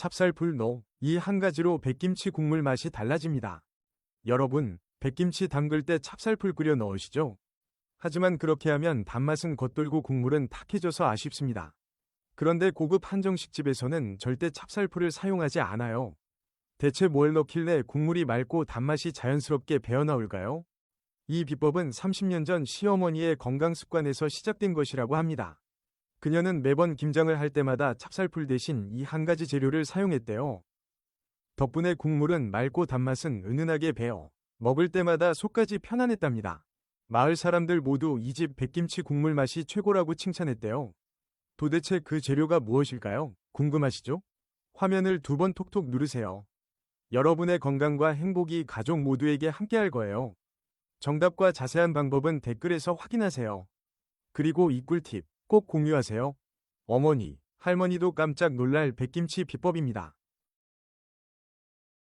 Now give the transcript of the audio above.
찹쌀풀 노, 이 한 가지로 백김치 국물 맛이 달라집니다. 여러분, 백김치 담글 때 찹쌀풀 끓여 넣으시죠? 하지만 그렇게 하면 단맛은 겉돌고 국물은 탁해져서 아쉽습니다. 그런데 고급 한정식집에서는 절대 찹쌀풀을 사용하지 않아요. 대체 뭘 넣길래 국물이 맑고 단맛이 자연스럽게 배어나올까요? 이 비법은 30년 전 시어머니의 건강 습관에서 시작된 것이라고 합니다. 그녀는 매번 김장을 할 때마다 찹쌀풀 대신 이 한 가지 재료를 사용했대요. 덕분에 국물은 맑고 단맛은 은은하게 배어 먹을 때마다 속까지 편안했답니다. 마을 사람들 모두 이 집 백김치 국물 맛이 최고라고 칭찬했대요. 도대체 그 재료가 무엇일까요? 궁금하시죠? 화면을 두 번 톡톡 누르세요. 여러분의 건강과 행복이 가족 모두에게 함께할 거예요. 정답과 자세한 방법은 댓글에서 확인하세요. 그리고 이 꿀팁 꼭 공유하세요. 어머니, 할머니도 깜짝 놀랄 백김치 비법입니다.